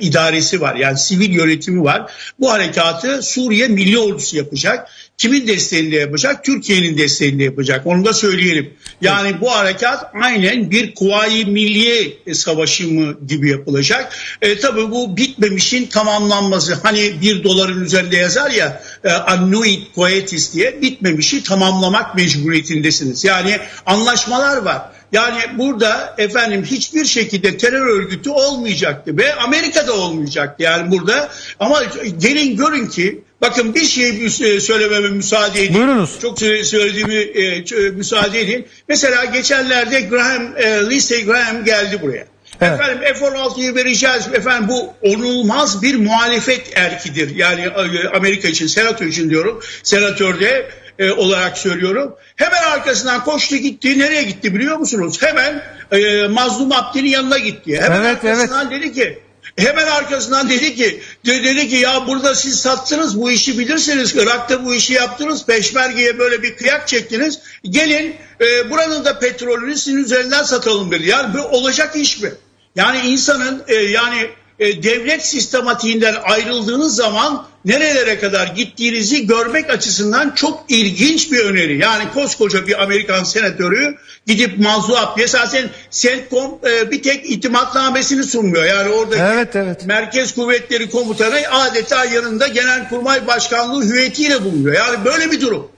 idaresi var. Yani sivil yönetimi var. Bu harekatı Suriye Milli Ordusu yapacak. Kimin desteğinde yapacak? Türkiye'nin desteğinde yapacak. Onu da söyleyelim. Yani bu harekat aynen bir Kuvayi Milliye Savaşı mı gibi yapılacak. E, tabii bu bitmemişin tamamlanması. Hani bir doların üzerinde yazar ya e, annuit coetis diye bitmemişi tamamlamak mecburiyetindesiniz. Yani anlaşmalar var. Yani burada efendim hiçbir şekilde terör örgütü olmayacaktı ve Amerika'da olmayacaktı yani burada. Ama gelin görün ki bakın bir şey söylememe müsaade edin. Buyurunuz. Çok sö- söylediğimi e, müsaade edin. Mesela geçenlerde Graham, e, Lindsey Graham geldi buraya. Evet. Efendim F-16'yı vereceğiz. Efendim bu onulmaz bir muhalefet erkidir. Yani e, Amerika için, senato için diyorum. Senatörde e, olarak söylüyorum. Hemen arkasından koştu gitti. Nereye gitti biliyor musunuz? Hemen e, Mazlum Abdi'nin yanına gitti. Hemen Evet, arkasından dedi ki Hemen arkasından dedi ki de- dedi ki ya burada siz sattınız bu işi bilirsiniz. Irak'ta bu işi yaptınız. Peşmerge'ye böyle bir kıyak çektiniz. Gelin e, buranın da petrolünü sizin üzerinden satalım dedi. Yani bu olacak iş mi? Yani insanın e, yani e, devlet sistematiğinden ayrıldığınız zaman nerelere kadar gittiğinizi görmek açısından çok ilginç bir öneri. Yani koskoca bir Amerikan senatörü gidip Manzu Abdi'ye zaten CENTCOM e, bir tek itimatnamesini sunmuyor. Yani oradaki Evet, evet. Merkez Kuvvetleri Komutanı adeta yanında Genelkurmay Başkanlığı hüviyetiyle bulunuyor. Yani böyle bir durum.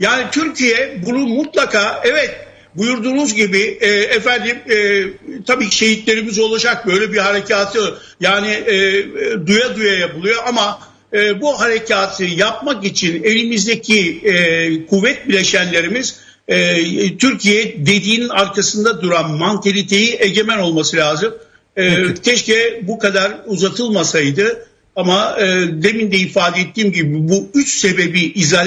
Yani Türkiye bunu mutlaka evet buyurduğunuz gibi e, efendim e, tabii ki şehitlerimiz olacak böyle bir harekatı yani e, e, duya duya yapılıyor ama e, bu harekatı yapmak için elimizdeki e, kuvvet bileşenlerimiz e, Türkiye dediğinin arkasında duran mantaliteyi egemen olması lazım. E, keşke bu kadar uzatılmasaydı ama e, demin de ifade ettiğim gibi bu üç sebebi izah